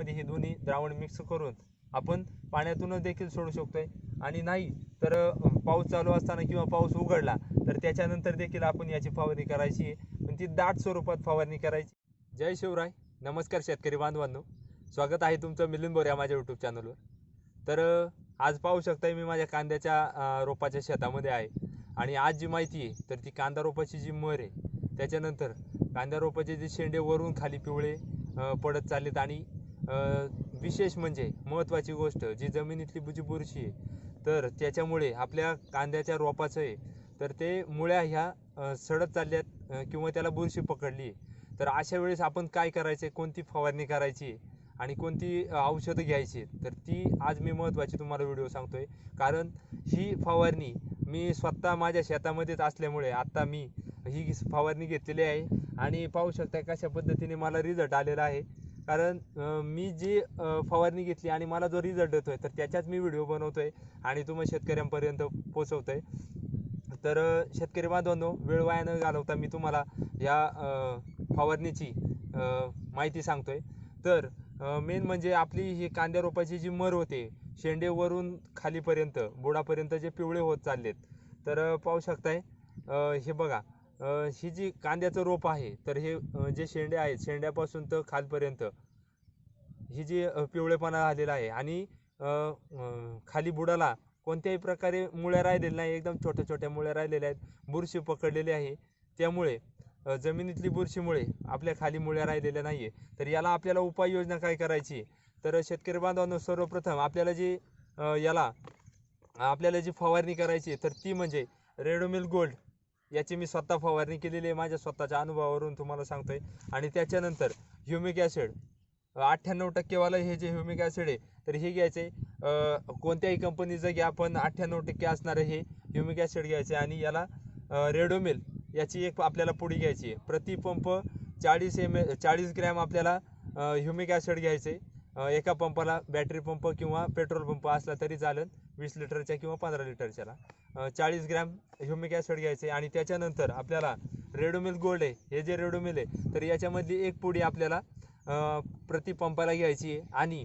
मध्ये हे दोन्ही द्रावण मिक्स करून आपण पाण्यातूनच देखील सोडू शकतोय. आणि नाही तर पाऊस चालू असताना किंवा पाऊस उघडला तर त्याच्यानंतर देखील आपण याची फवारणी करायची. आहे पण ती दाट स्वरूपात फवारणी करायची. जय शिवराय. नमस्कार शेतकरी बांधवांनो. स्वागत आहे तुमचं मिलिंद बोऱ्या माझ्या यूट्यूब चॅनलवर तर आज पाहू शकताय मी माझ्या कांद्याच्या रोपाच्या शेतामध्ये आहे. आणि आज जी माहिती आहे तर ती कांदा रोपाची जी मर आहे त्याच्यानंतर कांदा रोपाचे जे शेंडे वरून खाली पिवळे पडत चाललेत आणि विशेष म्हणजे महत्त्वाची गोष्ट जी जमिनीतली जी बुरशी आहे तर त्याच्यामुळे आपल्या कांद्याच्या रोपाचं आहे तर ते मुळ्या ह्या सडत चालल्यात किंवा त्याला बुरशी पकडली आहे. तर अशा वेळेस आपण काय करायचे कोणती फवारणी करायची आणि कोणती औषधं घ्यायची तर ती आज मी महत्त्वाची तुम्हाला व्हिडिओ सांगतो आहे कारण ही फवारणी मी स्वतः माझ्या शेतामध्येच असल्यामुळे आत्ता मी ही फवारणी घेतलेली आहे. आणि पाहू शकता कशा पद्धतीने मला रिझल्ट आलेला आहे. कारण मी जी फवारणी घेतली आणि मला जो रिझल्ट येतोय तर त्याच्याच मी व्हिडिओ बनवतोय आणि तुम्ही शेतकऱ्यांपर्यंत पोचवतोय तर शेतकरी बांधवांनो वेळ वाया न घालवता मी तुम्हाला या फवारणीची माहिती सांगतोय. तर मेन म्हणजे आपली ही कांद्या रोपाची जी मर होते शेंडेवरून खालीपर्यंत बुडापर्यंत जे पिवळे होत चाललेत तर पाहू शकताय. हे बघा ही जी कांद्याचं रोप आहे तर हे जे शेंडे आहेत शेंड्यापासून तर खालपर्यंत ही जी पिवळेपणा आलेला आहे आणि खाली बुडाला कोणत्याही प्रकारे मुळ्या राहिलेल्या नाही एकदम छोट्या छोट्या मुळ्या राहिलेल्या आहेत बुरशी पकडलेली आहे. त्यामुळे जमिनीतली बुरशीमुळे आपल्या खाली मुळ्या राहिलेल्या नाही आहे तर याला आपल्याला उपाययोजना काय करायची? आहे? तर शेतकरी बांधवांनो सर्वप्रथम आपल्याला जी याला आपल्याला जी फवारणी करायची आहे, तर ती म्हणजे रेडोमिल गोल्ड. याची मी स्वतः फवारणी केलेली आहे. माझ्या स्वतःच्या अनुभवावरून तुम्हाला सांगतोय. आणि त्याच्यानंतर ह्युमिक ॲसिड अठ्ठ्याण्णव टक्केवालं हे जे ह्युमिक ॲसिड आहे तर हे घ्यायचे. कोणत्याही कंपनीचं घ्या पण अठ्ठ्याण्णव टक्के असणारं हे ह्युमिक ॲसिड घ्यायचे. आणि याला रेडोमिल याची एक आपल्याला पुडी घ्यायची आहे. प्रतिपंप चाळीस एम एल चाळीस ग्रॅम आपल्याला ह्युमिक ॲसिड घ्यायचे. एका पंपाला बॅटरी पंप किंवा पेट्रोल पंप असला तरी चालेल वीस लिटरच्या किंवा पंधरा लिटरच्याला. चाळीस ग्रॅम ह्युमिक ॲसिड घ्यायचे आणि त्याच्यानंतर आपल्याला रेडोमिल गोल्ड आहे. हे जे रेडोमिल आहे तर याच्यामधली एक पुडी आपल्याला प्रति पंपाला घ्यायची आहे आणि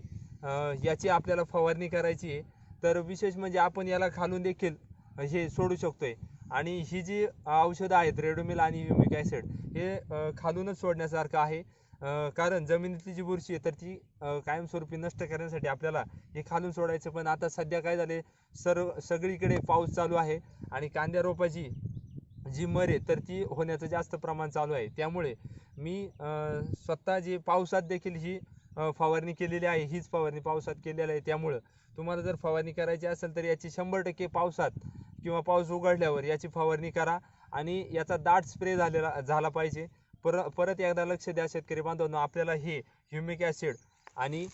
याची आपल्याला फवारणी करायची आहे. तर विशेष म्हणजे आपण याला खालून देखील हे सोडू शकतो आहे आणि ही जी औषधं आहेत रेडोमिल आणि ह्युमिक ॲसिड हे खालूनच सोडण्यासारखं आहे. कारण जमिनीतली जी बुरशी आहे तर ती कायमस्वरूपी नष्ट करण्यासाठी आपल्याला हे खालून सोडायचं. पण आता सध्या काय झाले सर्व सगळीकडे पाऊस चालू आहे आणि कांद्या रोपाची जी मर आहे तर ती होण्याचं जास्त प्रमाण चालू आहे. त्यामुळे मी स्वतः जी पावसात देखील ही फवारणी केलेली आहे हीच फवारणी पावसात केलेली आहे. त्यामुळं तुम्हाला जर फवारणी करायची असेल तर याची शंभर टक्के पावसात किंवा पाऊस उघडल्यावर याची फवारणी करा आणि याचा दाट स्प्रे झालेला झाला पाहिजे. पर परत एकदा लक्ष द्या शेतकरी बांधवांनो आपल्याला हे ह्युमिक ॲसिड आणि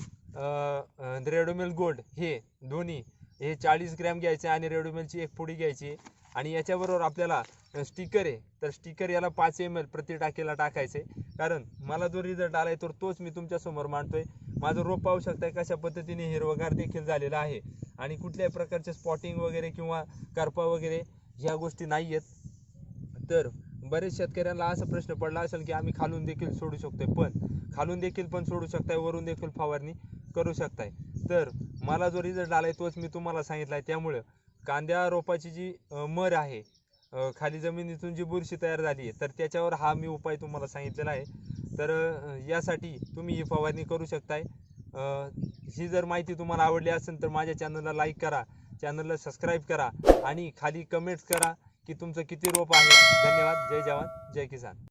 रेडोमिल गोल्ड हे दोन्ही हे चाळीस ग्रॅम घ्यायचे आणि रेडोमिलची एक पुडी घ्यायची आणि याच्याबरोबर आपल्याला स्टिकर आहे. तर स्टिकर याला पाच एम एल प्रति टाकेला टाकायचे. कारण मला जो रिझल्ट आला आहे तर तोच मी तुमच्यासमोर मांडतोय. माझं रोप पाहू शकताय कशा पद्धतीने हिरवगार देखील झालेला आहे. आणि कुठल्याही प्रकारचे स्पॉटिंग वगैरे किंवा करपा वगैरे ह्या गोष्टी नाही आहेत तर बरेच शेतकऱ्यांना असा प्रश्न पडला असेल की आम्ही खालून देखील सोडू शकतोय पण खालून देखील पण सोडू शकताय वरून देखील फवारणी करू शकताय. तर मला जो रिझल्ट आलाय तोच मी तुम्हाला सांगितलाय. त्यामुळं कांद्या रोपाची जी मर आहे खाली जमिनीतून जी बुरशी तयार झाली आहे तर त्याच्यावर हा मी उपाय तुम्हाला सांगितलेला आहे. तर यासाठी तुम्ही ही फवारणी करू शकताय. ही जर माहिती तुम्हाला आवडली असेल तर माझ्या चॅनलला लाईक करा चॅनलला सबस्क्राईब करा आणि खाली कमेंट्स करा. की तुमचं किती रोप आहे? धन्यवाद. जय जवान. जय किसान.